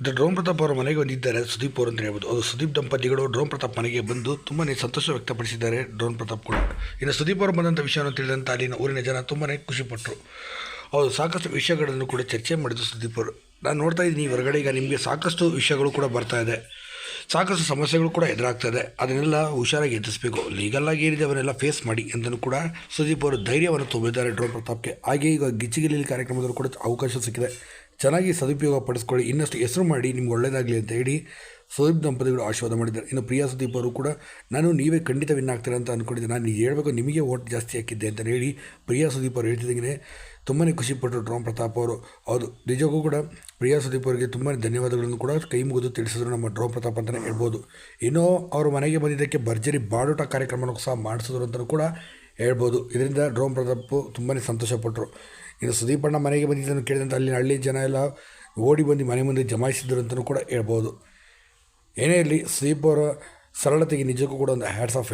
ಇದು ಡ್ರೋನ್ ಪ್ರತಾಪ್ ಅವರ ಮನೆಗೆ ಬಂದಿದ್ದಾರೆ. ಸುದೀಪ್ ಅವರು ಅಂತ ಹೇಳ್ಬೋದು. ಅದು ಸುದೀಪ್ ದಂಪತಿಗಳು ಡ್ರೋನ್ ಪ್ರತಾಪ್ ಮನೆಗೆ ಬಂದು ತುಂಬಾ ಸಂತೋಷ ವ್ಯಕ್ತಪಡಿಸಿದ್ದಾರೆ ಡ್ರೋನ್ ಪ್ರತಾಪ್ ಕೂಡ. ಇನ್ನು ಸುದೀಪ್ ಅವರು ಬಂದಂಥ ವಿಷಯವನ್ನು ತಿಳಿದಂಥ ಅಲ್ಲಿನ ಊರಿನ ಜನ ತುಂಬಾ ಖುಷಿಪಟ್ಟರು ಅವರು ಸಾಕಷ್ಟು ವಿಷಯಗಳನ್ನು ಕೂಡ ಚರ್ಚೆ ಮಾಡಿದ್ರು ಸುದೀಪ್ ಅವರು. ನಾನು ನೋಡ್ತಾ ಇದ್ದೀನಿ ಹೊರಗಡೆ ಈಗ ನಿಮಗೆ ಸಾಕಷ್ಟು ವಿಷಯಗಳು ಕೂಡ ಬರ್ತಾ ಇದೆ. ಸಾಕಷ್ಟು ಸಮಸ್ಯೆಗಳು ಕೂಡ ಎದುರಾಗ್ತದೆ ಅದನ್ನೆಲ್ಲ ಹುಷಾರಾಗಿ ಎದುರಿಸಬೇಕು. ಲೀಗಲ್ಲಾಗಿ ಏನಿದೆ ಅವನ್ನೆಲ್ಲ ಫೇಸ್ ಮಾಡಿ ಅಂತಲೂ ಕೂಡ ಸುದೀಪ್ ಅವರು ಧೈರ್ಯವನ್ನು ತುಂಬಿದ್ದಾರೆ ಡ್ರೋನ್ ಪ್ರತಾಪ್ಗೆ. ಹಾಗೆ ಈಗ ಗಿಚ್ಚಿಗಿಲಿ ಕಾರ್ಯಕ್ರಮದಲ್ಲೂ ಕೂಡ ಅವಕಾಶ ಸಿಕ್ಕಿದೆ. ಚೆನ್ನಾಗಿ ಸದುಪಯೋಗ ಪಡಿಸ್ಕೊಳ್ಳಿ, ಇನ್ನಷ್ಟು ಹೆಸರು ಮಾಡಿ ನಿಮ್ಗೆ ಒಳ್ಳೆಯದಾಗಲಿ ಅಂತ ಹೇಳಿ ಸುದೀಪ್ ದಂಪತಿಗಳು ಆಶೀರ್ವಾದ ಮಾಡಿದ್ದಾರೆ. ಇನ್ನು ಪ್ರಿಯಾ ಸುದೀಪ್ ಅವರು ಕೂಡ, ನಾನು ನೀವೇ ಖಂಡಿತ ವಿನ್ ಆಗ್ತೀರಾ ಅಂತ ಅಂದ್ಕೊಂಡಿದ್ದೆ ನಾನು ನೀವು ಹೇಳಬೇಕು ನಿಮಗೆ ಓಟ್ ಜಾಸ್ತಿ ಹಾಕಿದ್ದೆ ಅಂತ ಹೇಳಿ ಪ್ರಿಯಾ ಸುದೀಪ್ ಅವರು ಹೇಳ್ತಿದ್ದಂಗೆ ತುಂಬಾ ಖುಷಿಪಟ್ಟರು ಡ್ರೋಮ್ ಪ್ರತಾಪ್ ಅವರು. ಹೌದು, ನಿಜಕ್ಕೂ ಕೂಡ ಪ್ರಿಯಾ ಸುದೀಪ್ ಅವರಿಗೆ ತುಂಬಾ ಧನ್ಯವಾದಗಳನ್ನು ಕೂಡ ಕೈ ಮುಗಿದು ತಿಳಿಸಿದ್ರು ನಮ್ಮ ಡ್ರೋಮ್ ಪ್ರತಾಪ್ ಅಂತಲೇ ಹೇಳ್ಬೋದು. ಇನ್ನೂ ಅವ್ರ ಮನೆಗೆ ಬಂದಿದ್ದಕ್ಕೆ ಭರ್ಜರಿ ಬಾಡೋಟ ಕಾರ್ಯಕ್ರಮನೂ ಸಹ ಮಾಡಿಸಿದ್ರು ಅಂತಲೂ ಕೂಡ ಹೇಳ್ಬೋದು. ಇದರಿಂದ ಡ್ರೋನ್ ಪ್ರತಾಪ್ ತುಂಬಾ ಸಂತೋಷಪಟ್ಟರು ಇನ್ನು ಸುದೀಪಣ್ಣ ಮನೆಗೆ ಬಂದಿದ್ದನ್ನು ಕೇಳಿದಂಥ ಅಲ್ಲಿ ಹಳ್ಳಿ ಜನ ಎಲ್ಲ ಓಡಿ ಬಂದು ಮನೆ ಮುಂದೆ ಜಮಾಯಿಸಿದ್ರು ಅಂತಲೂ ಕೂಡ ಹೇಳ್ಬೋದು. ಏನೇ ಇರಲಿ, ಸುದೀಪ್ ಅವರ ಸರಳತೆಗೆ ನಿಜಕ್ಕೂ ಕೂಡ ಒಂದು ಹ್ಯಾಟ್ಸ್ ಆಫ್